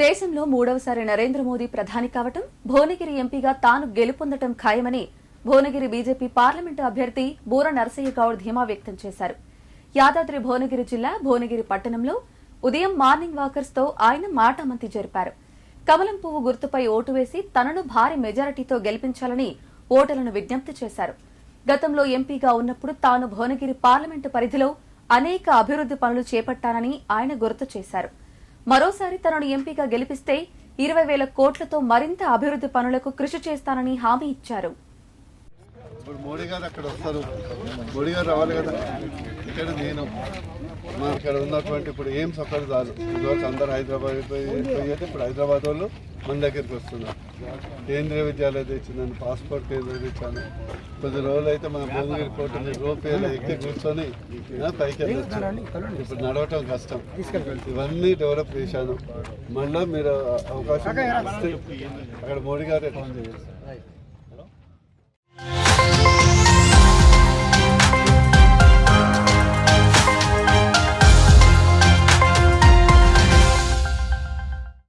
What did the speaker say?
దేశంలో మూడవసారి నరేంద్ర మోదీ ప్రధాని కావటం భువనగిరి ఎంపీగా తాను గెలుపొందటం ఖాయమని భువనగిరి బీజేపీ పార్లమెంటు అభ్యర్థి బూర నరసయ్య గౌడ్ ధీమా వ్యక్తం చేశారు. యాదాద్రి భువనగిరి జిల్లా భువనగిరి పట్టణంలో ఉదయం మార్నింగ్ వాకర్స్తో ఆయన మాటామంతి జరిపారు. కమలం పువ్వు గుర్తుపై ఓటు వేసి తనను భారీ మెజారిటీతో గెలిపించాలని ఓటర్లను విజ్ఞప్తి చేశారు. గతంలో ఎంపీగా ఉన్నప్పుడు తాను భువనగిరి పార్లమెంటు పరిధిలో అనేక అభివృద్ధి పనులు చేపట్టానని ఆయన గుర్తు చేశారు. మరోసారి తనను ఎంపీగా గెలిపిస్తే ఇరవై వేల కోట్లతో మరింత అభివృద్ధి పనులకు కృషి చేస్తానని హామీ ఇచ్చారు. మోడీ గారు అక్కడ వస్తారు. మోడీ గారు రావాలి కదా. ఇక్కడ నేను మా ఇక్కడ ఉన్నటువంటి ఇప్పుడు ఏం సఫర్ చాలు ఇదివరకు అందరు హైదరాబాద్ పోయి పోయేది ఇప్పుడు హైదరాబాద్ వాళ్ళు మన దగ్గరికి వస్తున్నారు. కేంద్రీయ విద్యాలయం తెచ్చిందని పాస్పోర్ట్ కేంద్రం తెచ్చాను. కొద్ది రోజులు అయితే మన భువనగిరి కోర్టు రూపాయలు ఎక్కి కూర్చొని పైకి వెళ్ళొచ్చు. ఇప్పుడు నడవటం కష్టం. ఇవన్నీ డెవలప్ చేశాను. మళ్ళీ మీరు అవకాశం అక్కడ మోడీ గారు ఎట్లా